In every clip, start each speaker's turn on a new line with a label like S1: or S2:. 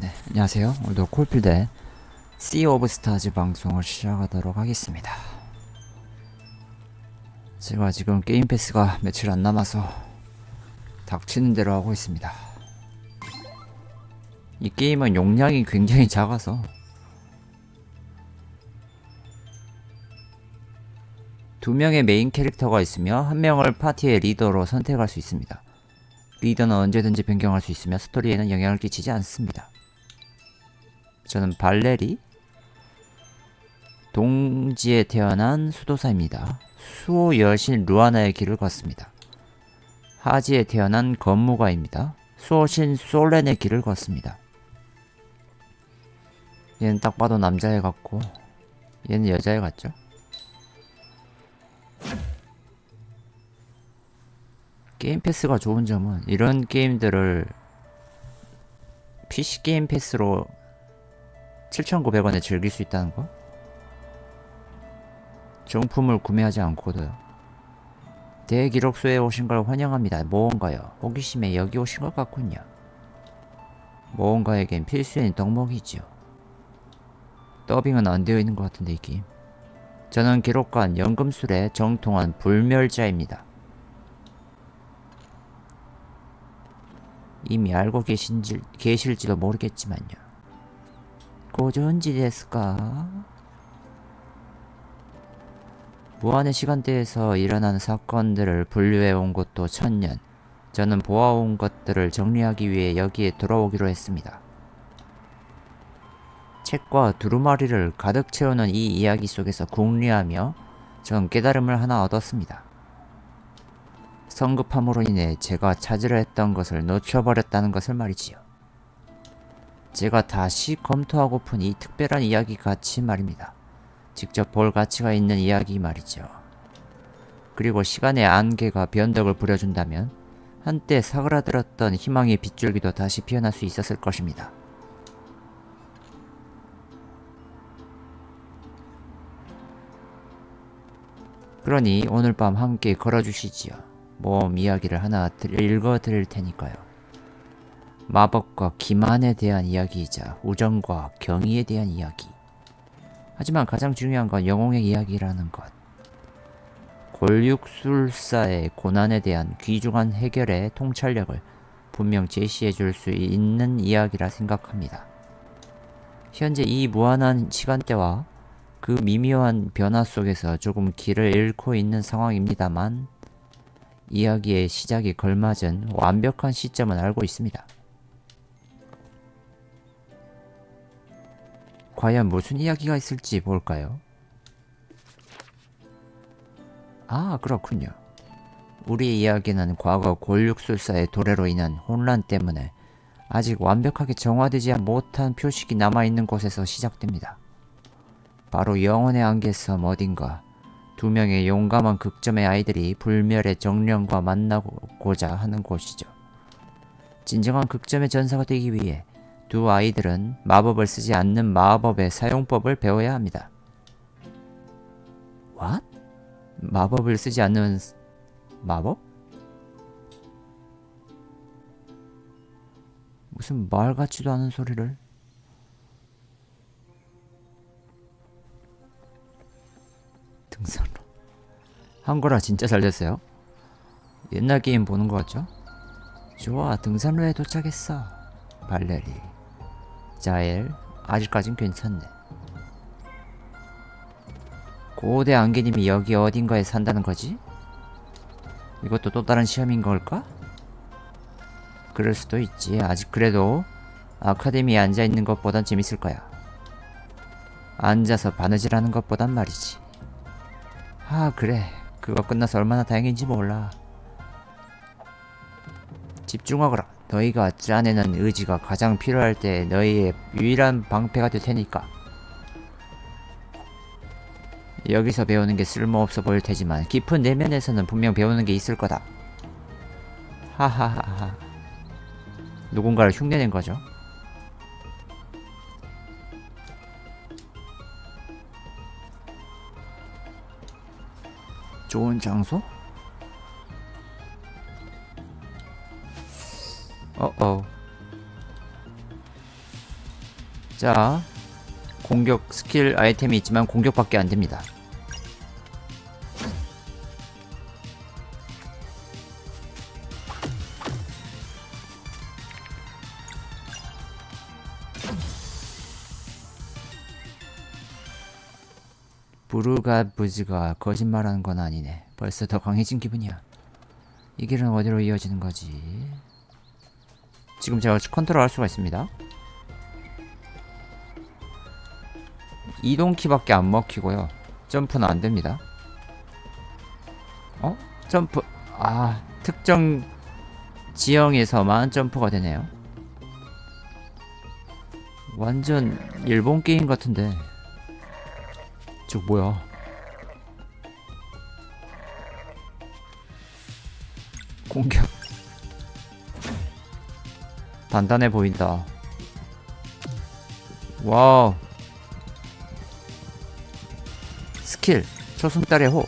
S1: 네, 안녕하세요. 오늘도 콜필드 시 오브 스타즈 방송을 시작하도록 하겠습니다. 제가 지금 게임 패스가 며칠 안 남아서 닥치는 대로 하고 있습니다. 이 게임은 용량이 굉장히 작아서 두 명의 메인 캐릭터가 있으며 한 명을 파티의 리더로 선택할 수 있습니다. 리더는 언제든지 변경할 수 있으며 스토리에는 영향을 끼치지 않습니다. 저는 발레리 동지에 태어난 수도사입니다. 수호 여신 루아나의 길을 걷습니다. 하지에 태어난 건무가입니다. 수호신 솔렌의 길을 걷습니다. 얘는 딱 봐도 남자애 같고 얘는 여자애 같죠? 게임 패스가 좋은 점은 이런 게임들을 PC 게임 패스로 7,900원에 즐길 수 있다는 거? 정품을 구매하지 않고도요. 대기록소에 오신 걸 환영합니다. 무언가요? 호기심에 여기 오신 것 같군요. 무언가에겐 필수인 덕목이지요. 더빙은 안 되어 있는 것 같은데 이 게임. 저는 기록관 연금술의 정통한 불멸자입니다. 이미 알고 계신지, 계실지도 모르겠지만요. 데스까? 무한의 시간대에서 일어나는 사건들을 분류해 온 것도 천년. 저는 보아온 것들을 정리하기 위해 여기에 돌아오기로 했습니다. 책과 두루마리를 가득 채우는 이 이야기 속에서 궁리하며 전 깨달음을 하나 얻었습니다. 성급함으로 인해 제가 찾으려 했던 것을 놓쳐버렸다는 것을 말이지요. 제가 다시 검토하고픈 이 특별한 이야기 가치 말입니다. 직접 볼 가치가 있는 이야기 말이죠. 그리고 시간의 안개가 변덕을 부려준다면 한때 사그라들었던 희망의 빗줄기도 다시 피어날 수 있었을 것입니다. 그러니 오늘 밤 함께 걸어주시지요. 모험 이야기를 하나 드- 읽어드릴 테니까요. 마법과 기만에 대한 이야기이자 우정과 경의에 대한 이야기. 하지만 가장 중요한 건 영웅의 이야기라는 것. 골육술사의 고난에 대한 귀중한 해결의 통찰력을 분명 제시해 줄 수 있는 이야기라 생각합니다. 현재 이 무한한 시간대와 그 미묘한 변화 속에서 조금 길을 잃고 있는 상황입니다만 이야기의 시작이 걸맞은 완벽한 시점은 알고 있습니다. 과연 무슨 이야기가 있을지 볼까요? 아, 그렇군요. 우리의 이야기는 과거 골육술사의 도래로 인한 혼란 때문에 아직 완벽하게 정화되지 못한 표식이 남아있는 곳에서 시작됩니다. 바로 영혼의 안개섬 어딘가 두 명의 용감한 극점의 아이들이 불멸의 정령과 만나고자 하는 곳이죠. 진정한 극점의 전사가 되기 위해 두 아이들은 마법을 쓰지 않는 마법의 사용법을 배워야 합니다. What? 마법을 쓰지 않는 스- 마법? 무슨 말 같지도 않은 소리를 등산로 한거라 진짜 잘 됐어요 옛날 게임 보는 거 같죠? 좋아 등산로에 도착했어 발레리 자엘 아직까진 괜찮네. 고대 안개님이 여기 어딘가에 산다는 거지? 이것도 또 다른 시험인 걸까? 그럴 수도 있지. 아직 그래도 아카데미에 앉아있는 것보단 재밌을 거야. 앉아서 바느질하는 것보단 말이지. 아 그래. 그거 끝나서 얼마나 다행인지 몰라. 집중하거라 너희가 짜내는 의지가 가장 필요할 때 너희의 유일한 방패가 될 테니까. 여기서 배우는 게 쓸모없어 보일 테지만 깊은 내면에서는 분명 배우는 게 있을 거다. 하하하하. 누군가를 흉내낸 거죠? 좋은 장소? 자, 공격 스킬 아이템이 있지만 공격밖에 안 됩니다. 부르가 부즈가 거짓말하는 건 아니네. 벌써 더 강해진 기분이야. 이 길은 어디로 이어지는 거지? 지금 제가 컨트롤 할 수가 있습니다. 이동키밖에 안 먹히고요. 점프는 안 됩니다. 어? 점프. 아, 특정 지형에서만 점프가 되네요. 완전 일본 게임 같은데. 저 뭐야? 공격. 단단해 보인다. 와우. 스킬 초승달의 호.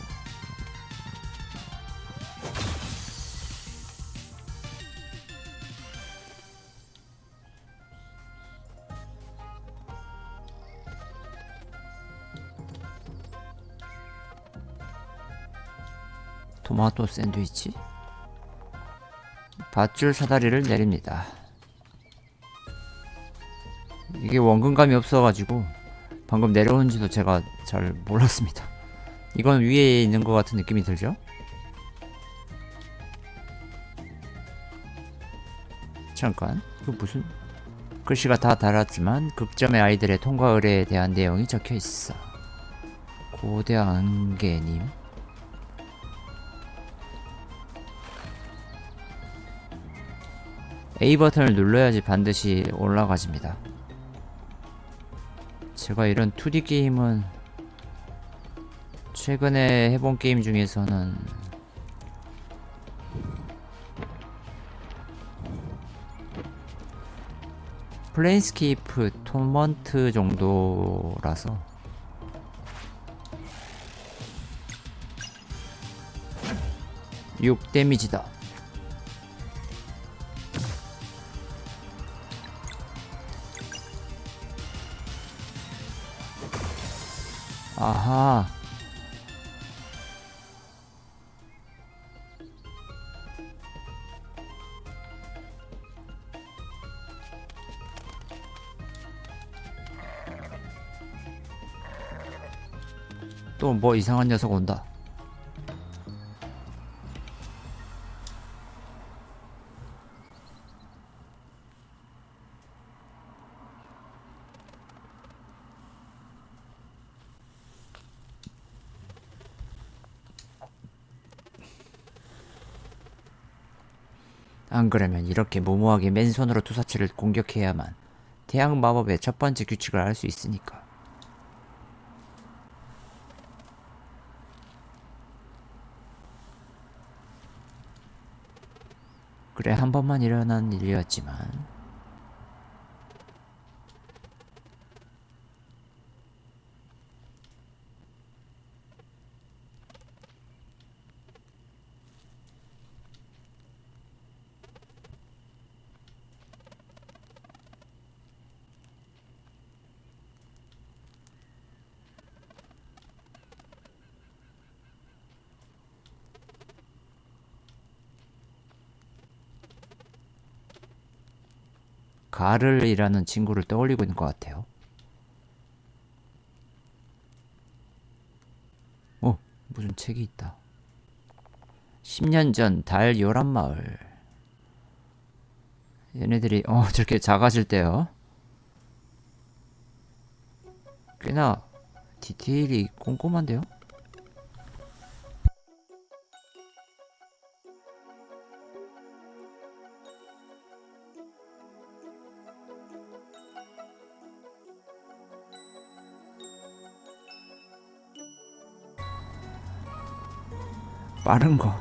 S1: 토마토 샌드위치? 밧줄 사다리를 내립니다. 이게 원근감이 없어가지고 방금 내려오는지도 제가 잘 몰랐습니다. 이건 위에 있는 것 같은 느낌이 들죠? 잠깐, 그 무슨 글씨가 다 달았지만 극점의 아이들의 통과 의뢰에 대한 내용이 적혀 있어. 고대한 안개님. A 버튼을 눌러야지 반드시 올라가집니다. 제가 이런 2D 게임은 최근에 해본 게임 중에서는 플레인스케이프 토먼트 정도라서. 육 데미지다 아하. 또 뭐 이상한 녀석 온다 안 그러면 이렇게 무모하게 맨손으로 투사체를 공격해야만 태양 마법의 첫 번째 규칙을 알 수 있으니까. 그래 한 번만 일어난 일이었지만 가를이라는 친구를 떠올리고 있는 것 같아요. 어, 무슨 책이 있다. 10년 전 달 요란 마을. 얘네들이 어 저렇게 작아질 때요. 꽤나 디테일이 꼼꼼한데요? 빠른 거.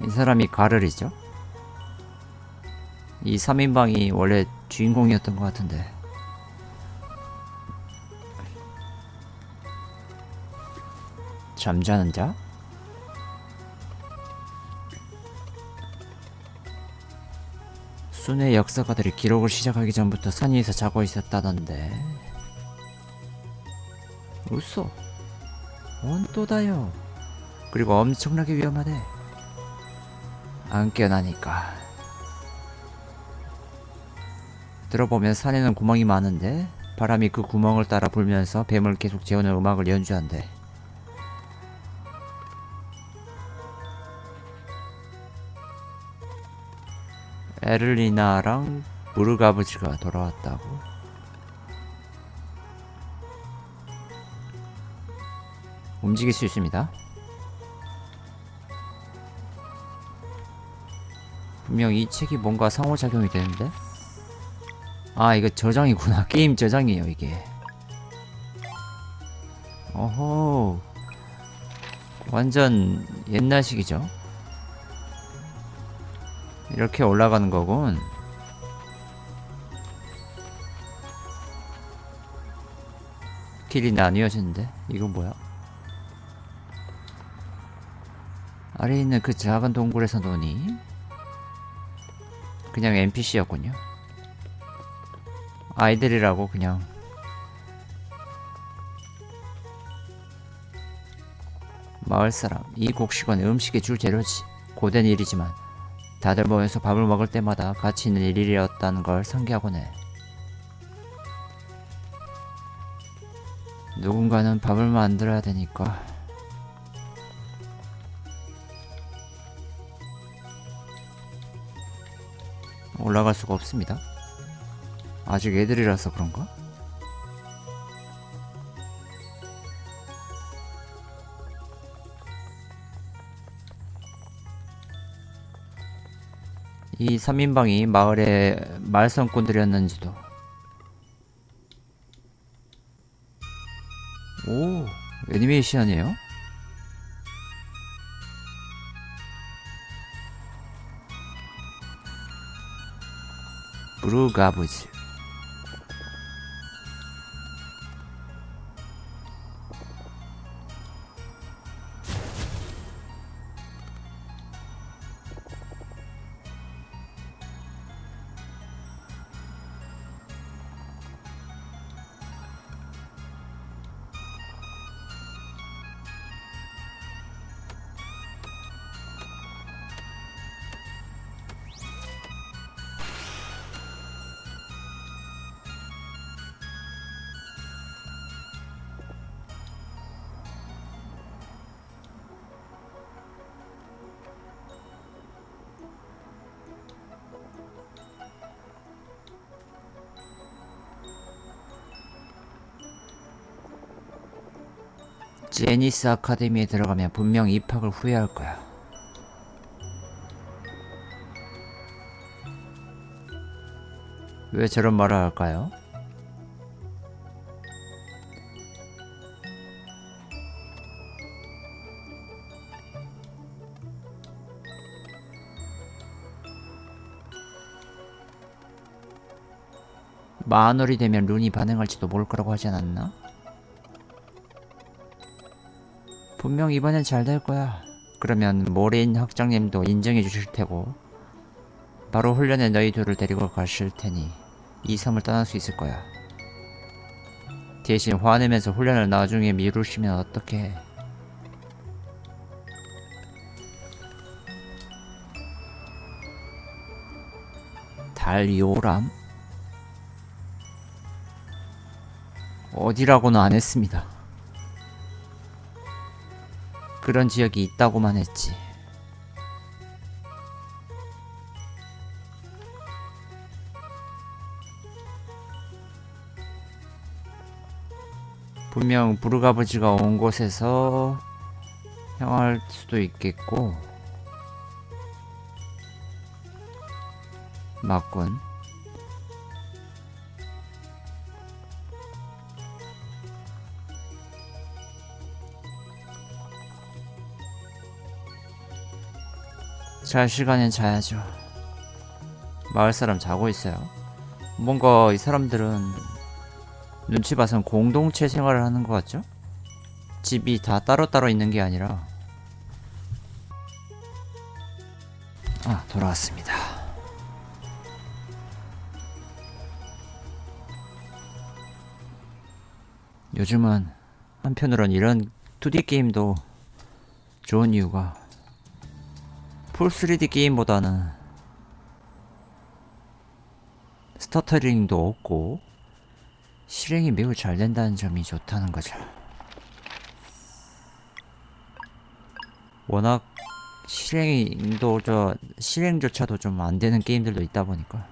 S1: 이 사람이 가를이죠? 이 3인방이 원래 주인공이었던 것 같은데. 잠자는 자? 순의 역사가들이 기록을 시작하기 전부터 산 위에서 자고 있었다던데. 웃어. 온또다요. 그리고 엄청나게 위험하대. 안 깨어나니까. 들어보면 산에는 구멍이 많은데 바람이 그 구멍을 따라 불면서 뱀을 계속 재우는 음악을 연주한대. 에를리나랑 무르가브즈가 돌아왔다고? 움직일 수 있습니다. 분명 이 책이 뭔가 상호작용이 되는데? 아 이거 저장이구나. 게임 저장이에요 이게. 어호 완전 옛날식이죠? 이렇게 올라가는 거군. 길이 나뉘어지는데? 이건 뭐야? 아래에 있는 그 작은 동굴에서 노니 그냥 NPC였군요. 아이들이라고 그냥. 마을 사람 이 곡식은 음식의 줄 재료지. 고된 일이지만 다들 모여서 밥을 먹을 때마다 가치 있는 일이었다는 걸 상기하곤 해. 누군가는 밥을 만들어야 되니까 올라갈 수가 없습니다 아직 애들이라서 그런가? 이 3인방이 마을의 말썽꾼들이었는지도 오 애니메이션이에요? 브루가브즈 제니스 아카데미에 들어가면 분명 입학을 후회할 거야. 왜 저런 말을 할까요? 만월이 되면 룬이 반응할지도 모를 거라고 하지 않았나? 분명 이번엔 잘 될 거야. 그러면 모레인 학장님도 인정해 주실 테고 바로 훈련에 너희 둘을 데리고 가실 테니 이 섬을 떠날 수 있을 거야. 대신 화내면서 훈련을 나중에 미루시면 어떡해. 달요람? 어디라고는 안 했습니다. 그런 지역이 있다고만 했지. 분명 부르가브지가 온 곳에서 향할 수도 있겠고 맞군. 잘 시간엔 자야죠. 마을 사람 자고 있어요. 뭔가 이 사람들은 눈치 봐선 공동체 생활을 하는 것 같죠? 집이 다 따로따로 있는 게 아니라 아, 돌아왔습니다. 요즘은 한편으론 이런 2D 게임도 좋은 이유가 풀 3D 게임보다는 스터터링도 없고 실행이 매우 잘 된다는 점이 좋다는 거죠. 워낙 실행도 저 실행조차도 좀 안 되는 게임들도 있다 보니까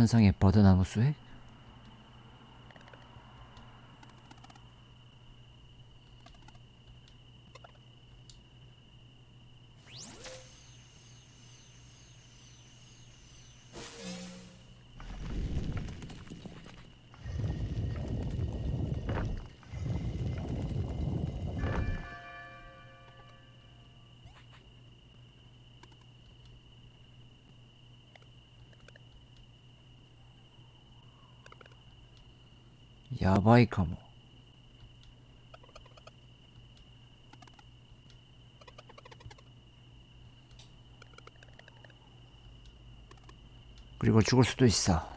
S1: 천상의 버드나무 수액? 야바이 카모. 그리고 죽을 수도 있어.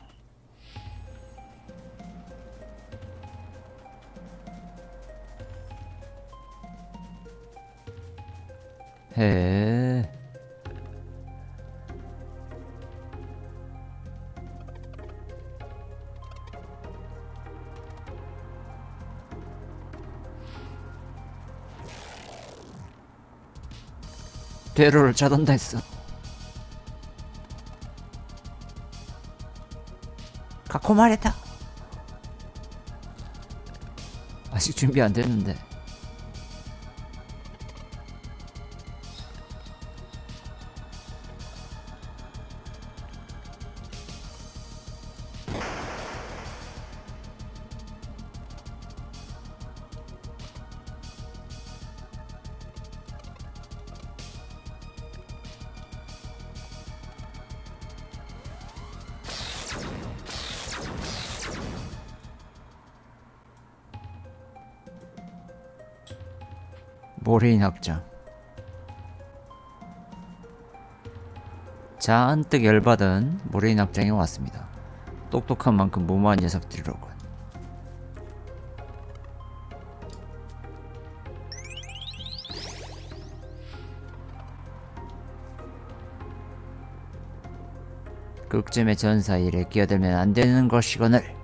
S1: 해 대로를 차단다 했어. 갖고 말했다. 아직 준비 안 됐는데. 모레인 학장. 잔뜩 열받은 모레인 학장이 왔습니다. 똑똑한 만큼 무모한 녀석들이로군. 극점의 전사 일에 끼어들면 안 되는 것이거늘.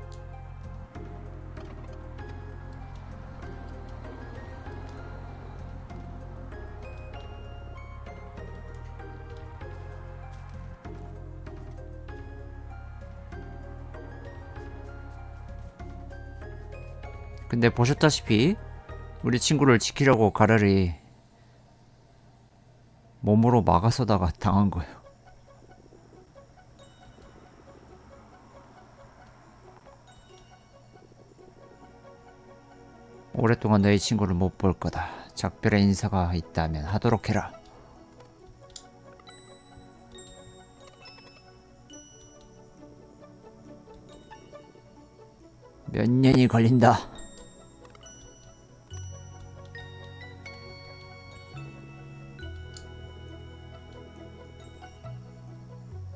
S1: 근데 보셨다시피 우리 친구를 지키려고 가르리 몸으로 막아서다가 당한 거예요. 오랫동안 너희 친구를 못 볼 거다. 작별의 인사가 있다면 하도록 해라. 몇 년이 걸린다.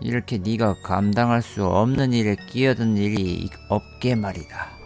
S1: 이렇게 네가 감당할 수 없는 일에 끼어든 일이 없게 말이다.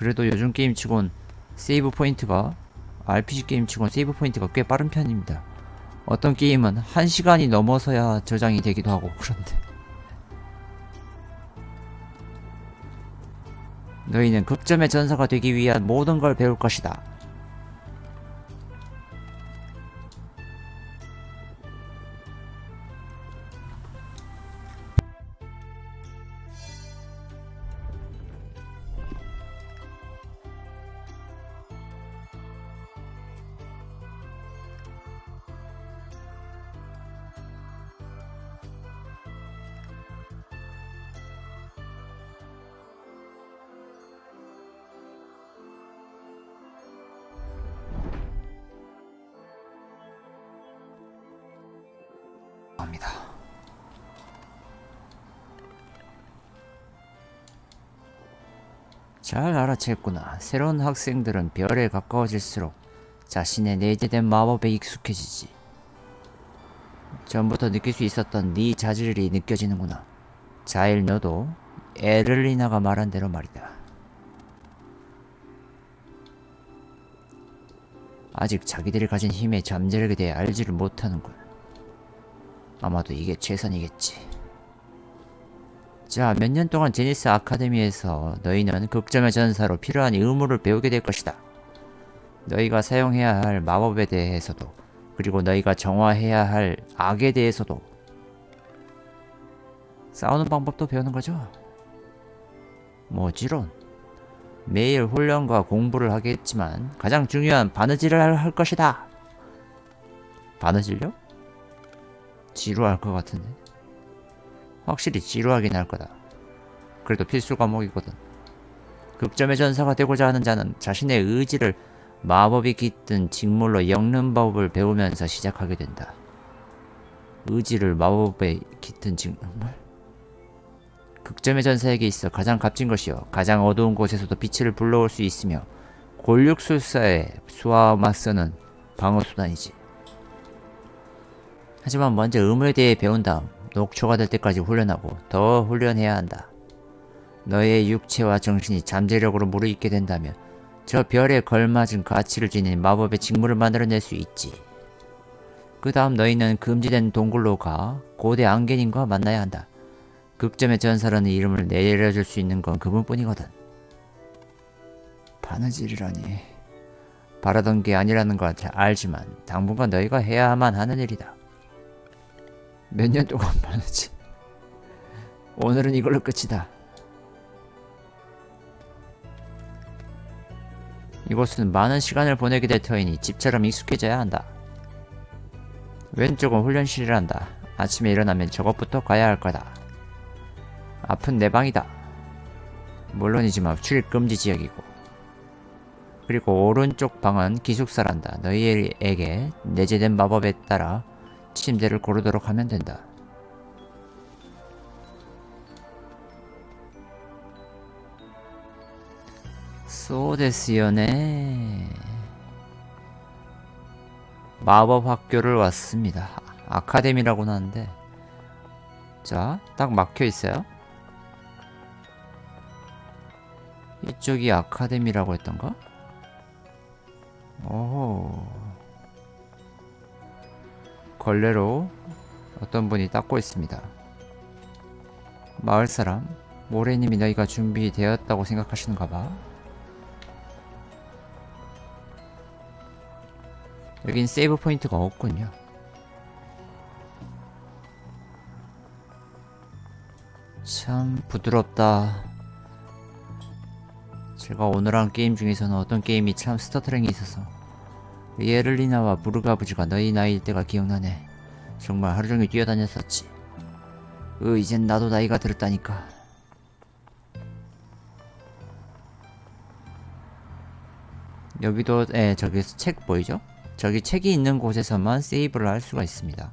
S1: 그래도 요즘 게임 치곤 세이브 포인트가 RPG 게임 치곤 세이브 포인트가 꽤 빠른 편입니다. 어떤 게임은 1시간이 넘어서야 저장이 되기도 하고 그런데 너희는 극점의 전사가 되기 위한 모든 걸 배울 것이다. 잘 알아챘구나. 새로운 학생들은 별에 가까워질수록 자신의 내재된 마법에 익숙해지지. 전부터 느낄 수 있었던 네 자질이 느껴지는구나. 자일 너도 에를리나가 말한 대로 말이다. 아직 자기들이 가진 힘의 잠재력에 대해 알지를 못하는군. 아마도 이게 최선이겠지. 자, 몇 년 동안 제니스 아카데미에서 너희는 극점의 전사로 필요한 의무를 배우게 될 것이다. 너희가 사용해야 할 마법에 대해서도, 그리고 너희가 정화해야 할 악에 대해서도, 싸우는 방법도 배우는 거죠. 뭐지론. 매일 훈련과 공부를 하겠지만 가장 중요한 바느질을 할- 할 것이다. 바느질요? 지루할 것 같은데. 확실히 지루하긴 할 거다. 그래도 필수 과목이거든. 극점의 전사가 되고자 하는 자는 자신의 의지를 마법이 깃든 직물로 엮는 법을 배우면서 시작하게 된다. 의지를 마법에 깃든 직물? 극점의 전사에게 있어 가장 값진 것이요. 가장 어두운 곳에서도 빛을 불러올 수 있으며 골육술사의 수와 맞서는 방어 수단이지. 하지만 먼저 의무에 대해 배운 다음 녹초가 될 때까지 훈련하고 더 훈련해야 한다. 너의 육체와 정신이 잠재력으로 무르익게 된다면 저 별에 걸맞은 가치를 지닌 마법의 직물을 만들어낼 수 있지. 그 다음 너희는 금지된 동굴로 가 고대 안개님과 만나야 한다. 극점의 전사라는 이름을 내려줄 수 있는 건 그분뿐이거든. 바느질이라니. 바라던 게 아니라는 걸잘 알지만 당분간 너희가 해야만 하는 일이다. 몇 년 동안 바느질. 오늘은 이걸로 끝이다. 이곳은 많은 시간을 보내게 될 터이니 집처럼 익숙해져야 한다. 왼쪽은 훈련실이란다. 아침에 일어나면 저것부터 가야 할 거다. 앞은 내 방이다. 물론이지만 출입 금지 지역이고. 그리고 오른쪽 방은 기숙사란다. 너희에게 내재된 마법에 따라 침대를 고르도록 하면 된다. 소데스요네. 마법 학교를 왔습니다. 아카데미라고는 하는데. 자, 딱 막혀 있어요. 이쪽이 아카데미라고 했던가? 오. 걸레로 어떤 분이 닦고 있습니다. 마을 사람, 모래님이 너희가 준비되었다고 생각하시는가 봐. 여긴 세이브 포인트가 없군요. 참 부드럽다. 제가 오늘 한 게임 중에서는 어떤 게임이 참 스타트랭이 있어서 예를리나와 무르가부지가 너희 나이일 때가 기억나네. 정말 하루 종일 뛰어다녔었지. 으, 이젠 나도 나이가 들었다니까. 여기도, 예, 저기 책 보이죠? 저기 책이 있는 곳에서만 세이브를 할 수가 있습니다.